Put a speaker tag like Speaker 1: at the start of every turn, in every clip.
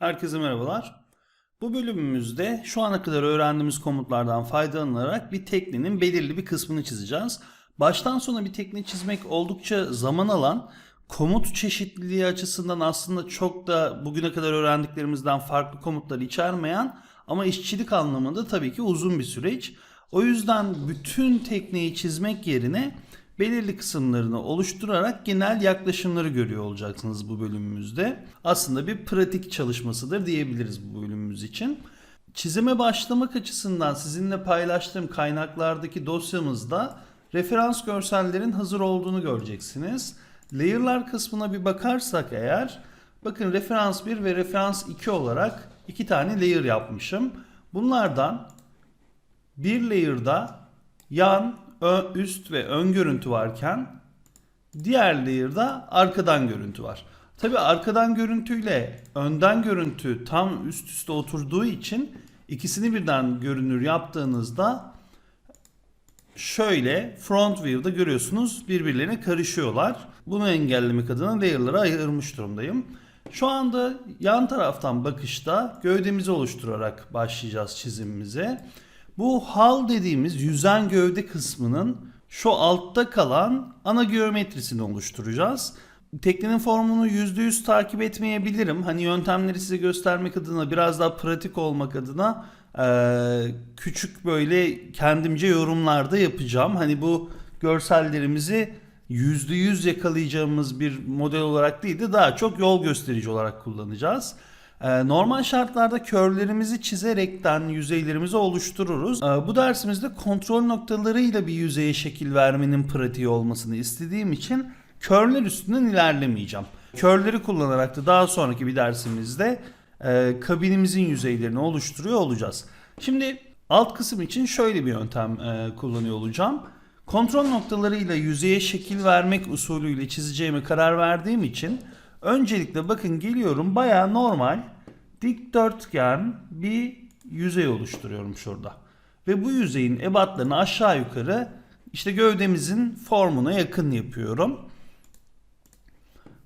Speaker 1: Herkese merhabalar. Bu bölümümüzde şu ana kadar öğrendiğimiz komutlardan faydalanarak bir teknenin belirli bir kısmını çizeceğiz. Baştan sona bir tekne çizmek oldukça zaman alan, komut çeşitliliği açısından aslında çok da bugüne kadar öğrendiklerimizden farklı komutlar içermeyen ama işçilik anlamında tabii ki uzun bir süreç. O yüzden bütün tekneyi çizmek yerine belirli kısımlarını oluşturarak genel yaklaşımları görüyor olacaksınız bu bölümümüzde. Aslında bir pratik çalışmasıdır diyebiliriz bu bölümümüz için. Çizime başlamak açısından sizinle paylaştığım kaynaklardaki dosyamızda referans görsellerin hazır olduğunu göreceksiniz. Layer'lar kısmına bir bakarsak eğer bakın referans 1 ve referans 2 olarak iki tane layer yapmışım. Bunlardan bir layer'da yan, ö- üst ve ön görüntü varken diğer layer'da arkadan görüntü var. Tabi arkadan görüntüyle önden görüntü tam üst üste oturduğu için ikisini birden görünür yaptığınızda şöyle front view'da görüyorsunuz birbirlerine karışıyorlar. Bunu engellemek adına layer'lara ayırmış durumdayım. Şu anda yan taraftan bakışta gövdemizi oluşturarak başlayacağız çizimimize. Bu hal dediğimiz yüzen gövde kısmının şu altta kalan ana geometrisini oluşturacağız. Teknenin formunu %100 takip etmeyebilirim. Hani yöntemleri size göstermek adına biraz daha pratik olmak adına küçük böyle kendimce yorumlarda yapacağım. Hani bu görsellerimizi %100 yakalayacağımız bir model olarak değil de daha çok yol gösterici olarak kullanacağız. Ee, Normal şartlarda körlerimizi çizerekten yüzeylerimizi oluştururuz. Ee, Bu dersimizde kontrol noktalarıyla bir yüzeye şekil vermenin pratiği olmasını istediğim için körler üstünden ilerlemeyeceğim. Körleri kullanarak da daha sonraki bir dersimizde e, kabinimizin yüzeylerini oluşturuyor olacağız. Şimdi alt kısım için şöyle bir yöntem e, kullanıyor olacağım. Kontrol noktalarıyla yüzeye şekil vermek usulüyle çizeceğime karar verdiğim için öncelikle bakın geliyorum bayağı normal dikdörtgen bir yüzey oluşturuyorum şurada. Ve bu yüzeyin ebatlarını aşağı yukarı işte gövdemizin formuna yakın yapıyorum.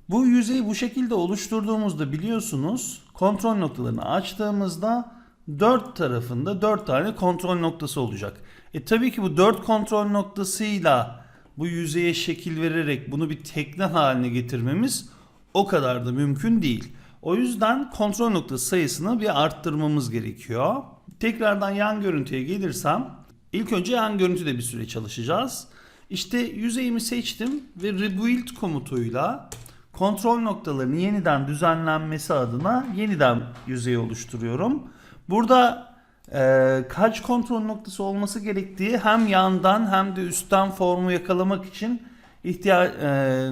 Speaker 1: Bu yüzeyi bu şekilde oluşturduğumuzda biliyorsunuz kontrol noktalarını açtığımızda dört tarafında dört tane kontrol noktası olacak. E tabii ki bu dört kontrol noktasıyla bu yüzeye şekil vererek bunu bir tekne haline getirmemiz o kadar da mümkün değil. O yüzden kontrol noktası sayısını bir arttırmamız gerekiyor. Tekrardan yan görüntüye gelirsem ilk önce yan görüntüde bir süre çalışacağız. İşte yüzeyimi seçtim ve rebuild komutuyla kontrol noktalarının yeniden düzenlenmesi adına yeniden yüzey oluşturuyorum. Burada e, kaç kontrol noktası olması gerektiği hem yandan hem de üstten formu yakalamak için ihtiya e,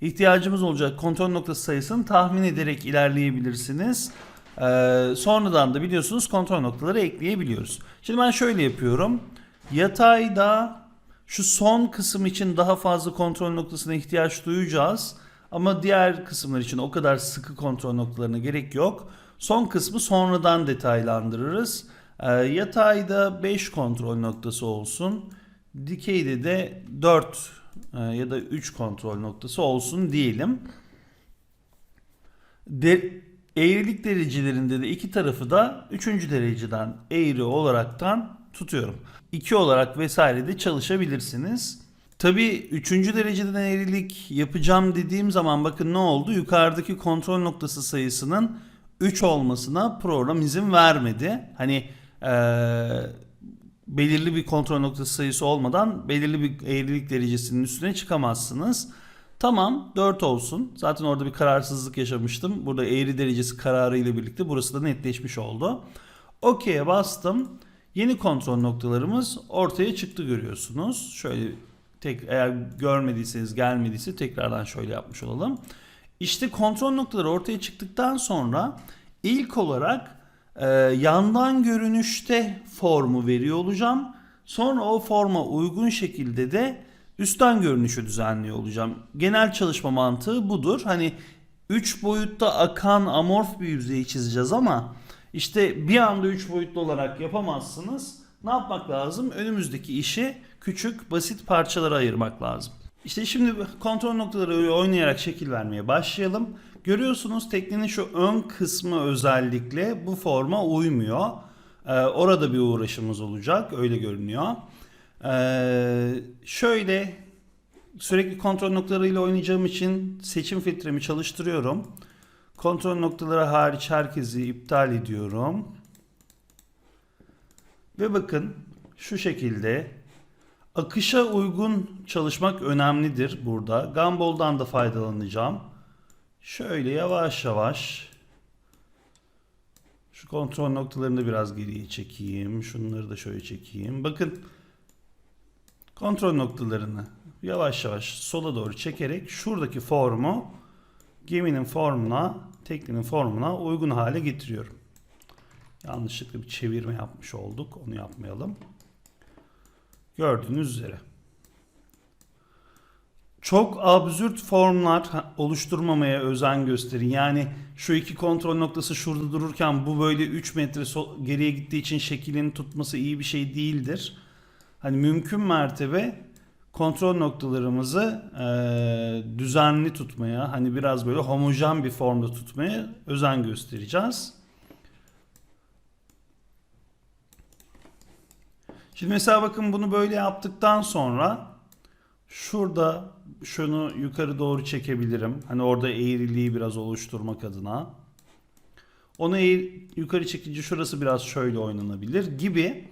Speaker 1: ihtiyacımız olacak kontrol noktası sayısını tahmin ederek ilerleyebilirsiniz. E, sonradan da biliyorsunuz kontrol noktaları ekleyebiliyoruz. Şimdi ben şöyle yapıyorum. Yatayda şu son kısım için daha fazla kontrol noktasına ihtiyaç duyacağız. Ama diğer kısımlar için o kadar sıkı kontrol noktalarına gerek yok. Son kısmı sonradan detaylandırırız. Ee, yatayda 5 kontrol noktası olsun. Dikeyde de 4 e, ya da 3 kontrol noktası olsun diyelim. De, eğrilik derecelerinde de iki tarafı da 3. dereceden eğri olaraktan tutuyorum. 2 olarak vesaire de çalışabilirsiniz. Tabii 3. dereceden eğrilik yapacağım dediğim zaman bakın ne oldu? Yukarıdaki kontrol noktası sayısının 3 olmasına program izin vermedi. Hani eee, belirli bir kontrol noktası sayısı olmadan belirli bir eğrilik derecesinin üstüne çıkamazsınız. Tamam 4 olsun. Zaten orada bir kararsızlık yaşamıştım. Burada eğri derecesi kararı ile birlikte burası da netleşmiş oldu. OK'ye bastım. Yeni kontrol noktalarımız ortaya çıktı görüyorsunuz. Şöyle tek eğer görmediyseniz gelmediyse tekrardan şöyle yapmış olalım. İşte kontrol noktaları ortaya çıktıktan sonra ilk olarak e, yandan görünüşte formu veriyor olacağım. Sonra o forma uygun şekilde de üstten görünüşü düzenliyor olacağım. Genel çalışma mantığı budur. Hani 3 boyutta akan amorf bir yüzeyi çizeceğiz ama işte bir anda 3 boyutlu olarak yapamazsınız. Ne yapmak lazım? Önümüzdeki işi küçük basit parçalara ayırmak lazım. İşte şimdi kontrol noktaları oynayarak şekil vermeye başlayalım. Görüyorsunuz teknenin şu ön kısmı özellikle bu forma uymuyor. Ee, orada bir uğraşımız olacak. Öyle görünüyor. Ee, şöyle sürekli kontrol noktalarıyla oynayacağım için seçim filtremi çalıştırıyorum. Kontrol noktaları hariç herkesi iptal ediyorum. Ve bakın şu şekilde akışa uygun çalışmak önemlidir burada. Gumball'dan da faydalanacağım. Şöyle yavaş yavaş şu kontrol noktalarını biraz geriye çekeyim. Şunları da şöyle çekeyim. Bakın kontrol noktalarını yavaş yavaş sola doğru çekerek şuradaki formu geminin formuna, teknenin formuna uygun hale getiriyorum. Yanlışlıkla bir çevirme yapmış olduk. Onu yapmayalım. Gördüğünüz üzere. Çok absürt formlar oluşturmamaya özen gösterin. Yani şu iki kontrol noktası şurada dururken bu böyle 3 metre geriye gittiği için şeklini tutması iyi bir şey değildir. Hani mümkün mertebe kontrol noktalarımızı eee, düzenli tutmaya, hani biraz böyle homojen bir formda tutmaya özen göstereceğiz. Şimdi mesela bakın bunu böyle yaptıktan sonra şurada şunu yukarı doğru çekebilirim. Hani orada eğriliği biraz oluşturmak adına. Onu eğ- yukarı çekince şurası biraz şöyle oynanabilir gibi.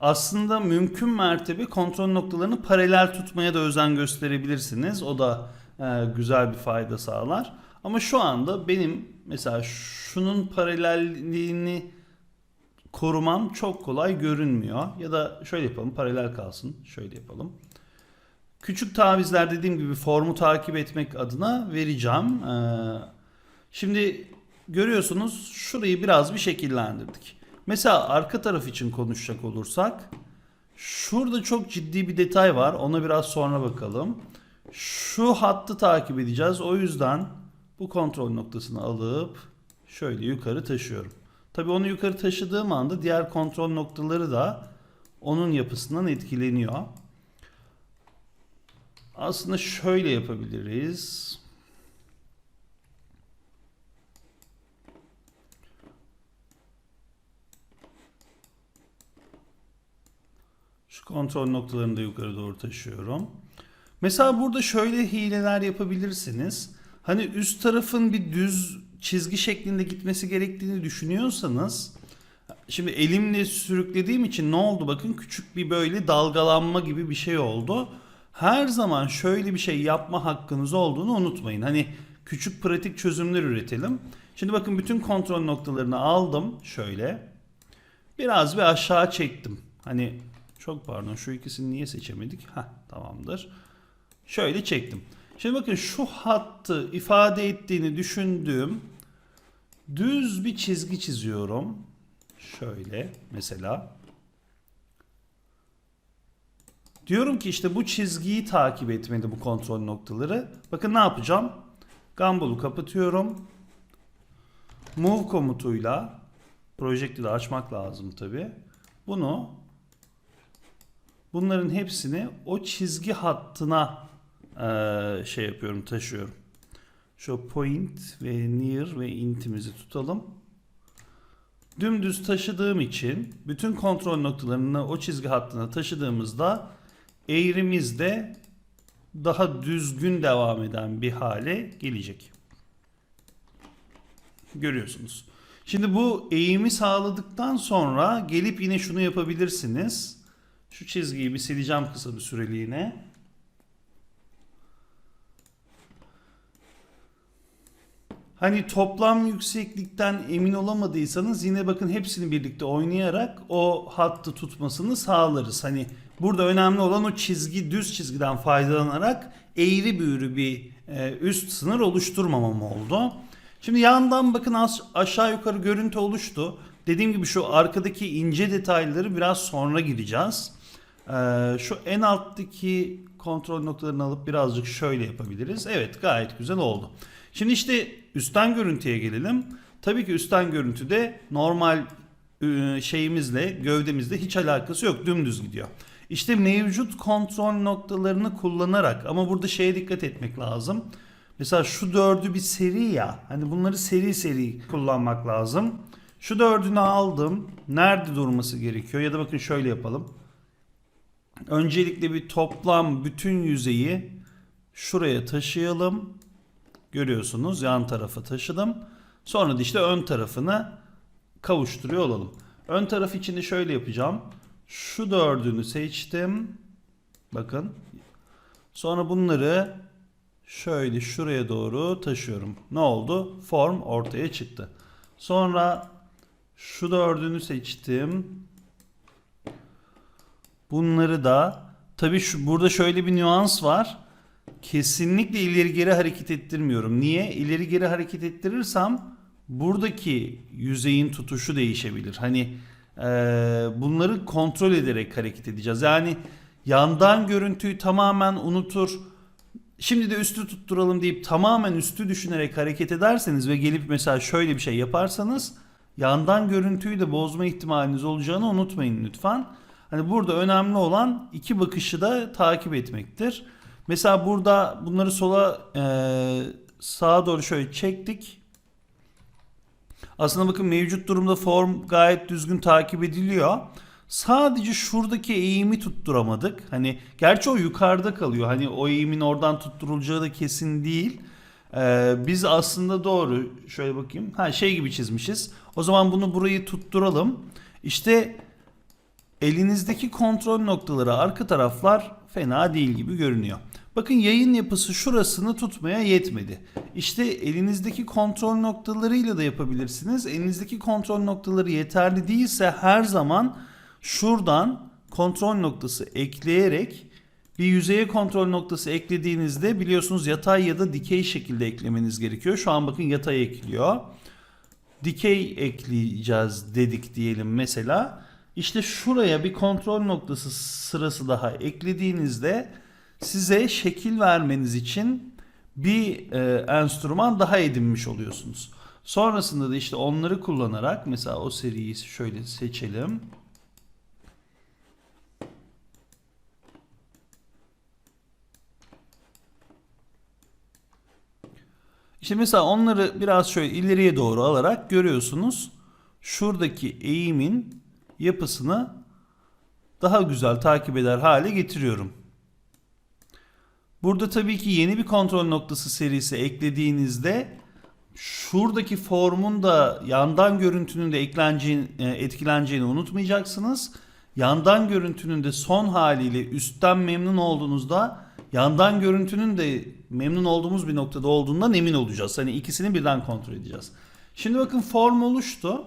Speaker 1: Aslında mümkün mertebe kontrol noktalarını paralel tutmaya da özen gösterebilirsiniz. O da e, güzel bir fayda sağlar. Ama şu anda benim mesela şunun paralelliğini korumam çok kolay görünmüyor. Ya da şöyle yapalım paralel kalsın. Şöyle yapalım. Küçük tavizler dediğim gibi formu takip etmek adına vereceğim. Ee, şimdi görüyorsunuz şurayı biraz bir şekillendirdik. Mesela arka taraf için konuşacak olursak şurada çok ciddi bir detay var. Ona biraz sonra bakalım. Şu hattı takip edeceğiz. O yüzden bu kontrol noktasını alıp şöyle yukarı taşıyorum. Tabii onu yukarı taşıdığım anda diğer kontrol noktaları da onun yapısından etkileniyor. Aslında şöyle yapabiliriz. Şu kontrol noktalarını da yukarı doğru taşıyorum. Mesela burada şöyle hileler yapabilirsiniz. Hani üst tarafın bir düz çizgi şeklinde gitmesi gerektiğini düşünüyorsanız şimdi elimle sürüklediğim için ne oldu bakın küçük bir böyle dalgalanma gibi bir şey oldu. Her zaman şöyle bir şey yapma hakkınız olduğunu unutmayın. Hani küçük pratik çözümler üretelim. Şimdi bakın bütün kontrol noktalarını aldım şöyle. Biraz bir aşağı çektim. Hani çok pardon şu ikisini niye seçemedik? Heh tamamdır. Şöyle çektim. Şimdi bakın şu hattı ifade ettiğini düşündüğüm düz bir çizgi çiziyorum. Şöyle mesela. Diyorum ki işte bu çizgiyi takip etmeli bu kontrol noktaları. Bakın ne yapacağım? Gumball'u kapatıyorum. Move komutuyla projektili açmak lazım tabi. Bunu bunların hepsini o çizgi hattına eee, şey yapıyorum taşıyorum. Şu point ve near ve intimizi tutalım. Dümdüz taşıdığım için bütün kontrol noktalarını o çizgi hattına taşıdığımızda eğrimiz de daha düzgün devam eden bir hale gelecek. Görüyorsunuz. Şimdi bu eğimi sağladıktan sonra gelip yine şunu yapabilirsiniz. Şu çizgiyi bir sileceğim kısa bir süreliğine. Hani toplam yükseklikten emin olamadıysanız yine bakın hepsini birlikte oynayarak o hattı tutmasını sağlarız. Hani burada önemli olan o çizgi düz çizgiden faydalanarak eğri büğrü bir e, üst sınır oluşturmamam oldu. Şimdi yandan bakın aşağı yukarı görüntü oluştu. Dediğim gibi şu arkadaki ince detayları biraz sonra gireceğiz. Ee, şu en alttaki kontrol noktalarını alıp birazcık şöyle yapabiliriz. Evet gayet güzel oldu. Şimdi işte üstten görüntüye gelelim. Tabii ki üstten görüntüde normal e, şeyimizle gövdemizle hiç alakası yok. Dümdüz gidiyor. İşte mevcut kontrol noktalarını kullanarak ama burada şeye dikkat etmek lazım. Mesela şu dördü bir seri ya. Hani bunları seri seri kullanmak lazım. Şu dördünü aldım. Nerede durması gerekiyor? Ya da bakın şöyle yapalım. Öncelikle bir toplam bütün yüzeyi şuraya taşıyalım. Görüyorsunuz yan tarafa taşıdım. Sonra da işte ön tarafını kavuşturuyor olalım. Ön taraf için de şöyle yapacağım. Şu dördünü seçtim. Bakın. Sonra bunları şöyle şuraya doğru taşıyorum. Ne oldu? Form ortaya çıktı. Sonra şu dördünü seçtim. Bunları da tabii şu burada şöyle bir nüans var. Kesinlikle ileri geri hareket ettirmiyorum. Niye? İleri geri hareket ettirirsem buradaki yüzeyin tutuşu değişebilir. Hani eee, bunları kontrol ederek hareket edeceğiz. Yani yandan görüntüyü tamamen unutur. Şimdi de üstü tutturalım deyip tamamen üstü düşünerek hareket ederseniz ve gelip mesela şöyle bir şey yaparsanız yandan görüntüyü de bozma ihtimaliniz olacağını unutmayın lütfen. Hani burada önemli olan iki bakışı da takip etmektir. Mesela burada bunları sola eee, sağa doğru şöyle çektik. Aslında bakın mevcut durumda form gayet düzgün takip ediliyor. Sadece şuradaki eğimi tutturamadık. Hani gerçi o yukarıda kalıyor. Hani o eğimin oradan tutturulacağı da kesin değil. Ee, biz aslında doğru şöyle bakayım. Ha şey gibi çizmişiz. O zaman bunu burayı tutturalım. İşte elinizdeki kontrol noktaları arka taraflar fena değil gibi görünüyor. Bakın yayın yapısı şurasını tutmaya yetmedi. İşte elinizdeki kontrol noktalarıyla da yapabilirsiniz. Elinizdeki kontrol noktaları yeterli değilse her zaman şuradan kontrol noktası ekleyerek bir yüzeye kontrol noktası eklediğinizde biliyorsunuz yatay ya da dikey şekilde eklemeniz gerekiyor. Şu an bakın yatay ekliyor. Dikey ekleyeceğiz dedik diyelim mesela. İşte şuraya bir kontrol noktası sırası daha eklediğinizde size şekil vermeniz için bir e, enstrüman daha edinmiş oluyorsunuz. Sonrasında da işte onları kullanarak mesela o seriyi şöyle seçelim. İşte mesela onları biraz şöyle ileriye doğru alarak görüyorsunuz. Şuradaki eğimin yapısını daha güzel takip eder hale getiriyorum. Burada tabii ki yeni bir kontrol noktası serisi eklediğinizde şuradaki formun da yandan görüntünün de ekleneceğini, e, etkileneceğini unutmayacaksınız. Yandan görüntünün de son haliyle üstten memnun olduğunuzda yandan görüntünün de memnun olduğumuz bir noktada olduğundan emin olacağız. Hani ikisini birden kontrol edeceğiz. Şimdi bakın form oluştu.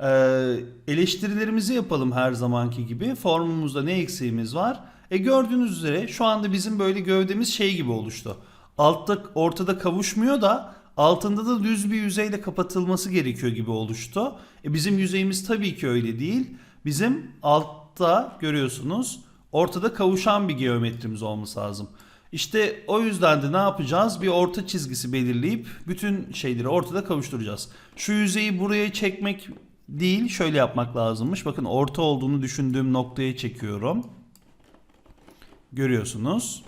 Speaker 1: Ee, eleştirilerimizi yapalım her zamanki gibi. Formumuzda ne eksiğimiz var? E gördüğünüz üzere şu anda bizim böyle gövdemiz şey gibi oluştu. Altta ortada kavuşmuyor da altında da düz bir yüzeyle kapatılması gerekiyor gibi oluştu. E bizim yüzeyimiz tabii ki öyle değil. Bizim altta görüyorsunuz ortada kavuşan bir geometrimiz olması lazım. İşte o yüzden de ne yapacağız? Bir orta çizgisi belirleyip bütün şeyleri ortada kavuşturacağız. Şu yüzeyi buraya çekmek değil şöyle yapmak lazımmış. Bakın orta olduğunu düşündüğüm noktaya çekiyorum. Görüyorsunuz.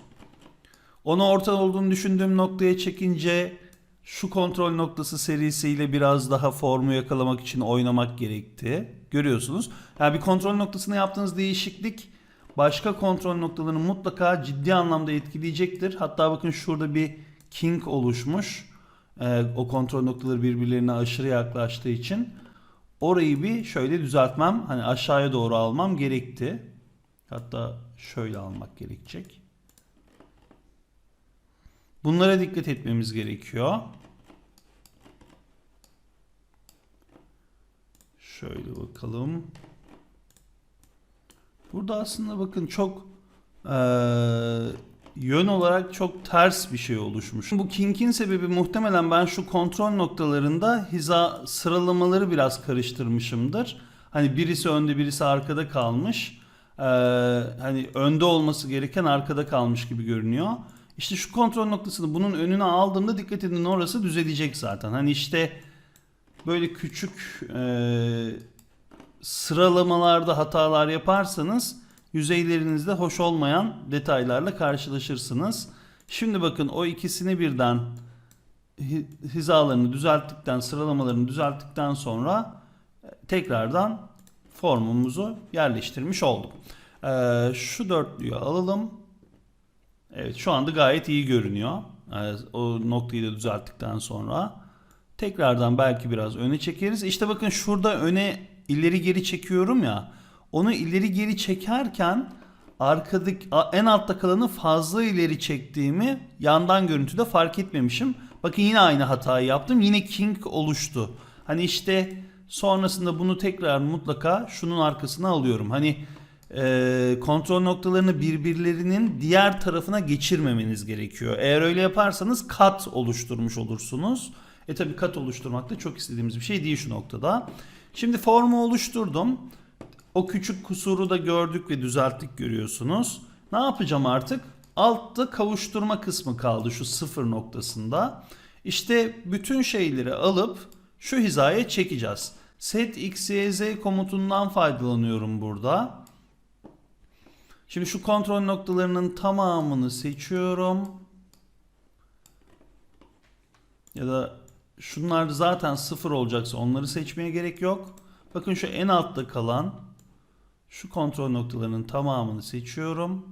Speaker 1: Onu orta olduğunu düşündüğüm noktaya çekince şu kontrol noktası serisiyle biraz daha formu yakalamak için oynamak gerekti. Görüyorsunuz. Yani bir kontrol noktasına yaptığınız değişiklik başka kontrol noktalarını mutlaka ciddi anlamda etkileyecektir. Hatta bakın şurada bir kink oluşmuş. Ee, o kontrol noktaları birbirlerine aşırı yaklaştığı için orayı bir şöyle düzeltmem, hani aşağıya doğru almam gerekti. Hatta şöyle almak gerekecek. Bunlara dikkat etmemiz gerekiyor. Şöyle bakalım. Burada aslında bakın çok eee, yön olarak çok ters bir şey oluşmuş. Bu kink'in sebebi muhtemelen ben şu kontrol noktalarında hiza sıralamaları biraz karıştırmışımdır. Hani birisi önde birisi arkada kalmış. Eee, hani önde olması gereken arkada kalmış gibi görünüyor. İşte şu kontrol noktasını bunun önüne aldığımda dikkat edin orası düzelecek zaten. Hani işte böyle küçük eee sıralamalarda hatalar yaparsanız yüzeylerinizde hoş olmayan detaylarla karşılaşırsınız. Şimdi bakın o ikisini birden hi- hizalarını düzelttikten, sıralamalarını düzelttikten sonra e, tekrardan formumuzu yerleştirmiş olduk. Ee, şu dörtlüyü alalım. Evet şu anda gayet iyi görünüyor. Ee, o noktayı da düzelttikten sonra. Tekrardan belki biraz öne çekeriz. İşte bakın şurada öne ileri geri çekiyorum ya. Onu ileri geri çekerken arkadaki en altta kalanı fazla ileri çektiğimi yandan görüntüde fark etmemişim. Bakın yine aynı hatayı yaptım. Yine king oluştu. Hani işte sonrasında bunu tekrar mutlaka şunun arkasına alıyorum. Hani e, kontrol noktalarını birbirlerinin diğer tarafına geçirmemeniz gerekiyor. Eğer öyle yaparsanız kat oluşturmuş olursunuz. E tabi kat oluşturmak da çok istediğimiz bir şey değil şu noktada. Şimdi formu oluşturdum. O küçük kusuru da gördük ve düzelttik görüyorsunuz. Ne yapacağım artık? Altta kavuşturma kısmı kaldı şu sıfır noktasında. İşte bütün şeyleri alıp şu hizaya çekeceğiz. Set x, y, z komutundan faydalanıyorum burada. Şimdi şu kontrol noktalarının tamamını seçiyorum. Ya da şunlar zaten sıfır olacaksa onları seçmeye gerek yok. Bakın şu en altta kalan şu kontrol noktalarının tamamını seçiyorum.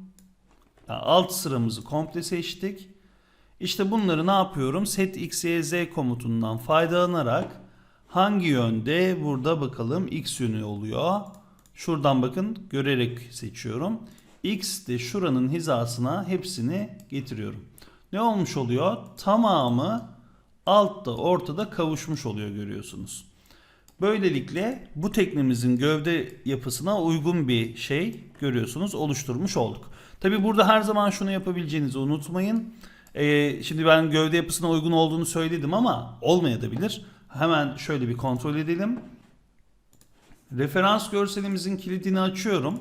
Speaker 1: Yani alt sıramızı komple seçtik. İşte bunları ne yapıyorum? Set x, y, z komutundan faydalanarak hangi yönde burada bakalım x yönü oluyor. Şuradan bakın görerek seçiyorum. X de şuranın hizasına hepsini getiriyorum. Ne olmuş oluyor? Tamamı altta ortada kavuşmuş oluyor görüyorsunuz. Böylelikle bu teknemizin gövde yapısına uygun bir şey görüyorsunuz oluşturmuş olduk. Tabi burada her zaman şunu yapabileceğinizi unutmayın. Ee, şimdi ben gövde yapısına uygun olduğunu söyledim ama olmayabilir. Hemen şöyle bir kontrol edelim. Referans görselimizin kilidini açıyorum.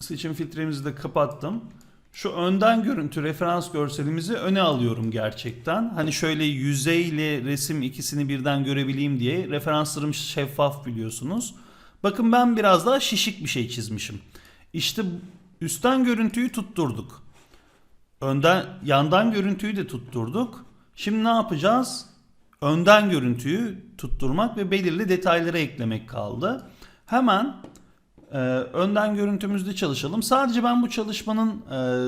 Speaker 1: Seçim filtremizi de kapattım. Şu önden görüntü referans görselimizi öne alıyorum gerçekten. Hani şöyle yüzey ile resim ikisini birden görebileyim diye referanslarım şeffaf biliyorsunuz. Bakın ben biraz daha şişik bir şey çizmişim. İşte üstten görüntüyü tutturduk. Önden yandan görüntüyü de tutturduk. Şimdi ne yapacağız? Önden görüntüyü tutturmak ve belirli detayları eklemek kaldı. Hemen ee, önden görüntümüzde çalışalım. Sadece ben bu çalışmanın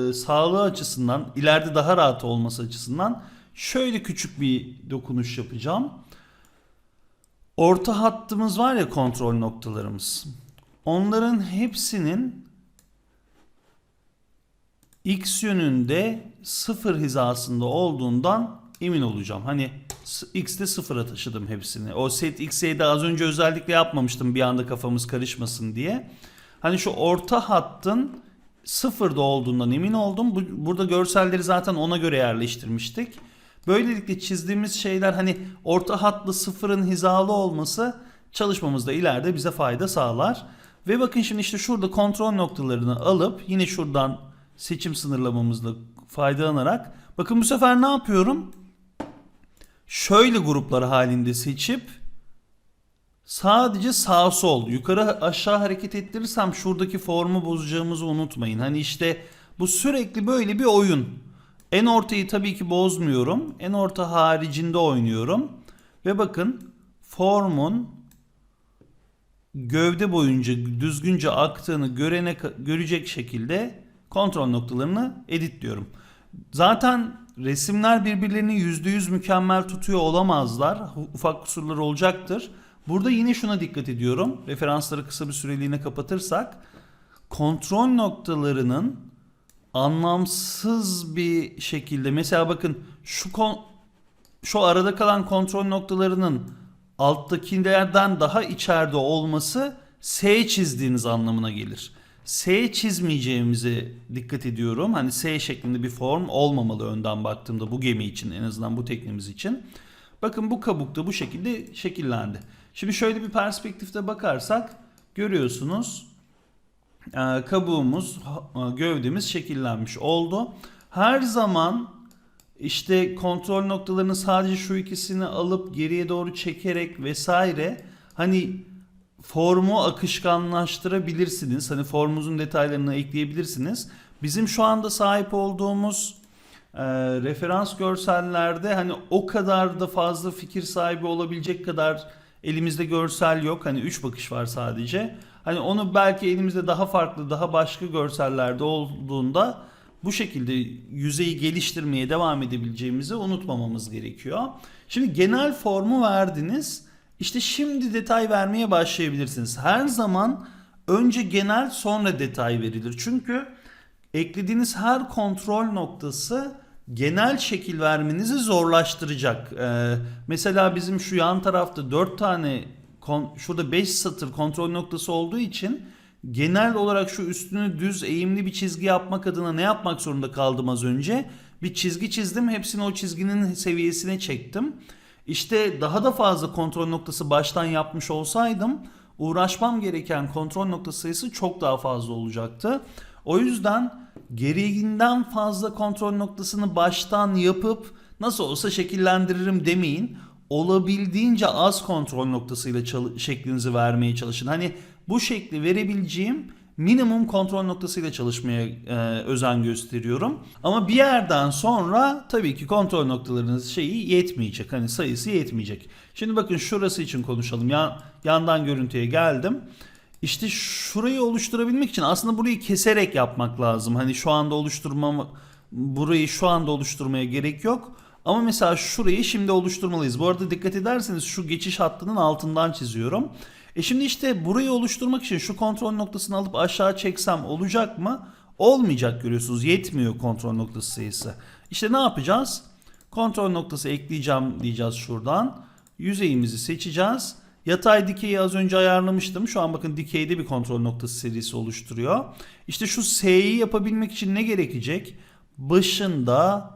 Speaker 1: e, sağlığı açısından, ileride daha rahat olması açısından şöyle küçük bir dokunuş yapacağım. Orta hattımız var ya kontrol noktalarımız. Onların hepsinin x yönünde sıfır hizasında olduğundan emin olacağım. Hani x'te sıfıra taşıdım hepsini. O set x'e de az önce özellikle yapmamıştım bir anda kafamız karışmasın diye. Hani şu orta hattın sıfırda olduğundan emin oldum. Bu, burada görselleri zaten ona göre yerleştirmiştik. Böylelikle çizdiğimiz şeyler hani orta hatlı sıfırın hizalı olması çalışmamızda ileride bize fayda sağlar. Ve bakın şimdi işte şurada kontrol noktalarını alıp yine şuradan seçim sınırlamamızla faydalanarak bakın bu sefer ne yapıyorum? Şöyle gruplar halinde seçip sadece sağ sol yukarı aşağı hareket ettirirsem şuradaki formu bozacağımızı unutmayın. Hani işte bu sürekli böyle bir oyun. En ortayı tabii ki bozmuyorum. En orta haricinde oynuyorum. Ve bakın formun gövde boyunca düzgünce aktığını görene görecek şekilde kontrol noktalarını editliyorum. Zaten resimler birbirlerini %100 mükemmel tutuyor olamazlar. Ufak kusurlar olacaktır. Burada yine şuna dikkat ediyorum. Referansları kısa bir süreliğine kapatırsak kontrol noktalarının anlamsız bir şekilde mesela bakın şu kon, şu arada kalan kontrol noktalarının alttakilerden daha içeride olması S çizdiğiniz anlamına gelir. S çizmeyeceğimize dikkat ediyorum. Hani S şeklinde bir form olmamalı önden baktığımda bu gemi için en azından bu teknemiz için. Bakın bu kabuk da bu şekilde şekillendi. Şimdi şöyle bir perspektifte bakarsak görüyorsunuz e, kabuğumuz, e, gövdemiz şekillenmiş oldu. Her zaman işte kontrol noktalarını sadece şu ikisini alıp geriye doğru çekerek vesaire hani formu akışkanlaştırabilirsiniz. Hani formunuzun detaylarını ekleyebilirsiniz. Bizim şu anda sahip olduğumuz e, referans görsellerde hani o kadar da fazla fikir sahibi olabilecek kadar elimizde görsel yok. Hani 3 bakış var sadece. Hani onu belki elimizde daha farklı, daha başka görsellerde olduğunda bu şekilde yüzeyi geliştirmeye devam edebileceğimizi unutmamamız gerekiyor. Şimdi genel formu verdiniz. İşte şimdi detay vermeye başlayabilirsiniz. Her zaman önce genel sonra detay verilir. Çünkü eklediğiniz her kontrol noktası genel şekil vermenizi zorlaştıracak. Ee, mesela bizim şu yan tarafta 4 tane şurada 5 satır kontrol noktası olduğu için genel olarak şu üstünü düz eğimli bir çizgi yapmak adına ne yapmak zorunda kaldım az önce? Bir çizgi çizdim. Hepsini o çizginin seviyesine çektim. İşte daha da fazla kontrol noktası baştan yapmış olsaydım uğraşmam gereken kontrol noktası sayısı çok daha fazla olacaktı. O yüzden gereğinden fazla kontrol noktasını baştan yapıp nasıl olsa şekillendiririm demeyin. Olabildiğince az kontrol noktasıyla şeklinizi vermeye çalışın. Hani bu şekli verebileceğim minimum kontrol noktasıyla çalışmaya e, özen gösteriyorum. Ama bir yerden sonra tabii ki kontrol noktalarınız şeyi yetmeyecek. Hani sayısı yetmeyecek. Şimdi bakın şurası için konuşalım. Ya, yandan görüntüye geldim. İşte şurayı oluşturabilmek için aslında burayı keserek yapmak lazım. Hani şu anda oluşturmam burayı şu anda oluşturmaya gerek yok. Ama mesela şurayı şimdi oluşturmalıyız. Bu arada dikkat ederseniz şu geçiş hattının altından çiziyorum. E şimdi işte burayı oluşturmak için şu kontrol noktasını alıp aşağı çeksem olacak mı? Olmayacak görüyorsunuz. Yetmiyor kontrol noktası sayısı. İşte ne yapacağız? Kontrol noktası ekleyeceğim diyeceğiz şuradan. Yüzeyimizi seçeceğiz. Yatay dikeyi az önce ayarlamıştım. Şu an bakın dikeyde bir kontrol noktası serisi oluşturuyor. İşte şu S'yi yapabilmek için ne gerekecek? Başında,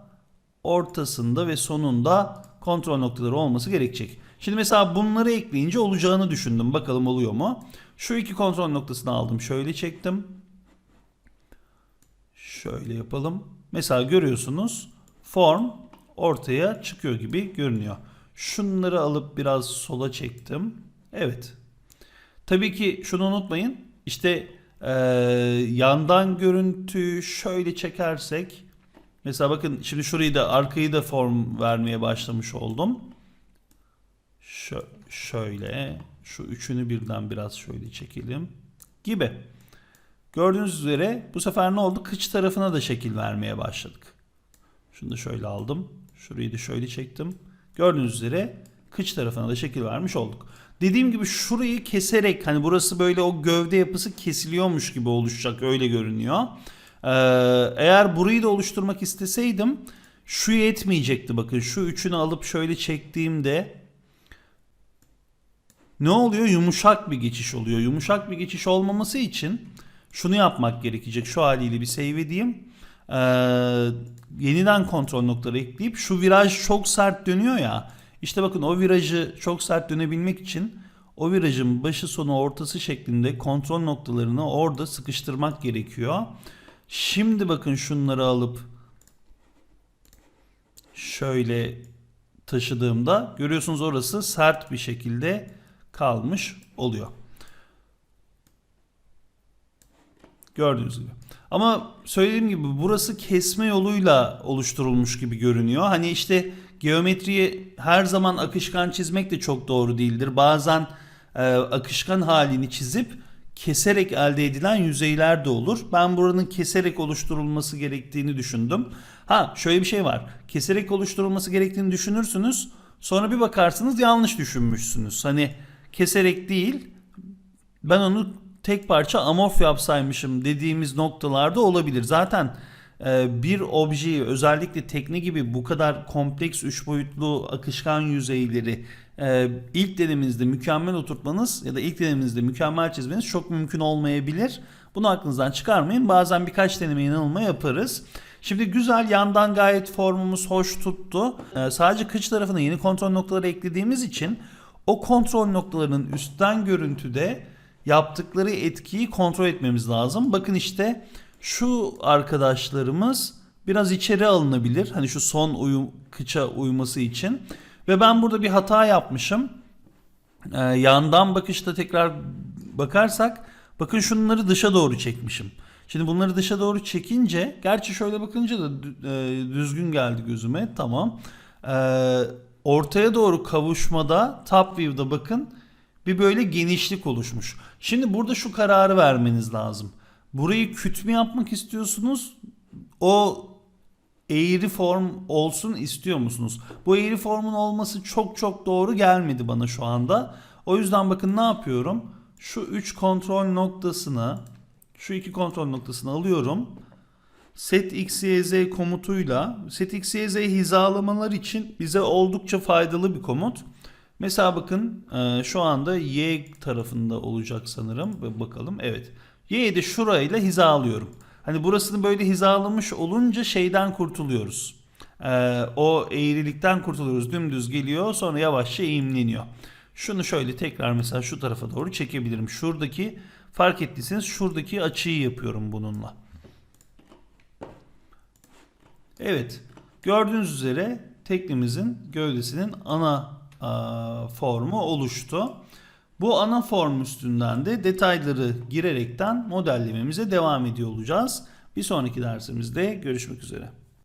Speaker 1: ortasında ve sonunda kontrol noktaları olması gerekecek. Şimdi mesela bunları ekleyince olacağını düşündüm. Bakalım oluyor mu? Şu iki kontrol noktasını aldım. Şöyle çektim. Şöyle yapalım. Mesela görüyorsunuz form ortaya çıkıyor gibi görünüyor. Şunları alıp biraz sola çektim. Evet. Tabii ki şunu unutmayın. İşte eee, yandan görüntü şöyle çekersek mesela bakın şimdi şurayı da arkayı da form vermeye başlamış oldum. Şö- şöyle şu üçünü birden biraz şöyle çekelim gibi. Gördüğünüz üzere bu sefer ne oldu? Kıç tarafına da şekil vermeye başladık. Şunu da şöyle aldım. Şurayı da şöyle çektim. Gördüğünüz üzere kıç tarafına da şekil vermiş olduk. Dediğim gibi şurayı keserek hani burası böyle o gövde yapısı kesiliyormuş gibi oluşacak öyle görünüyor. Ee, eğer burayı da oluşturmak isteseydim şu yetmeyecekti bakın şu üçünü alıp şöyle çektiğimde ne oluyor? Yumuşak bir geçiş oluyor. Yumuşak bir geçiş olmaması için şunu yapmak gerekecek. Şu haliyle bir save edeyim. Ee, yeniden kontrol noktaları ekleyip şu viraj çok sert dönüyor ya. İşte bakın o virajı çok sert dönebilmek için o virajın başı sonu ortası şeklinde kontrol noktalarını orada sıkıştırmak gerekiyor. Şimdi bakın şunları alıp şöyle taşıdığımda görüyorsunuz orası sert bir şekilde kalmış oluyor. Gördüğünüz gibi. Ama söylediğim gibi burası kesme yoluyla oluşturulmuş gibi görünüyor. Hani işte geometriyi her zaman akışkan çizmek de çok doğru değildir. Bazen e, akışkan halini çizip keserek elde edilen yüzeyler de olur. Ben buranın keserek oluşturulması gerektiğini düşündüm. Ha şöyle bir şey var. Keserek oluşturulması gerektiğini düşünürsünüz. Sonra bir bakarsınız yanlış düşünmüşsünüz. Hani keserek değil ben onu tek parça amorf yapsaymışım dediğimiz noktalarda olabilir. Zaten e, bir objeyi özellikle tekne gibi bu kadar kompleks üç boyutlu akışkan yüzeyleri e, ilk denemenizde mükemmel oturtmanız ya da ilk denemenizde mükemmel çizmeniz çok mümkün olmayabilir. Bunu aklınızdan çıkarmayın. Bazen birkaç deneme yanılma yaparız. Şimdi güzel yandan gayet formumuz hoş tuttu. E, sadece kıç tarafına yeni kontrol noktaları eklediğimiz için o kontrol noktalarının üstten görüntüde yaptıkları etkiyi kontrol etmemiz lazım. Bakın işte şu arkadaşlarımız biraz içeri alınabilir. Hani şu son uyum, kıça uyması için. Ve ben burada bir hata yapmışım. Ee, yandan bakışta tekrar bakarsak bakın şunları dışa doğru çekmişim. Şimdi bunları dışa doğru çekince, gerçi şöyle bakınca da e, düzgün geldi gözüme. Tamam. Ee, ortaya doğru kavuşmada top view'da bakın bir böyle genişlik oluşmuş. Şimdi burada şu kararı vermeniz lazım. Burayı küt mü yapmak istiyorsunuz? O eğri form olsun istiyor musunuz? Bu eğri formun olması çok çok doğru gelmedi bana şu anda. O yüzden bakın ne yapıyorum? Şu 3 kontrol noktasını, şu iki kontrol noktasını alıyorum. Set x, y, z komutuyla set x, y, z hizalamalar için bize oldukça faydalı bir komut. Mesela bakın e, şu anda y tarafında olacak sanırım. Bakalım evet. Y'yi de şurayla hizalıyorum. Hani burasını böyle hizalamış olunca şeyden kurtuluyoruz. E, o eğrilikten kurtuluyoruz. Dümdüz geliyor sonra yavaşça eğimleniyor. Şunu şöyle tekrar mesela şu tarafa doğru çekebilirim. Şuradaki fark ettiyseniz şuradaki açıyı yapıyorum bununla. Evet. Gördüğünüz üzere teknemizin gövdesinin ana aa, formu oluştu. Bu ana form üstünden de detayları girerekten modellememize devam ediyor olacağız. Bir sonraki dersimizde görüşmek üzere.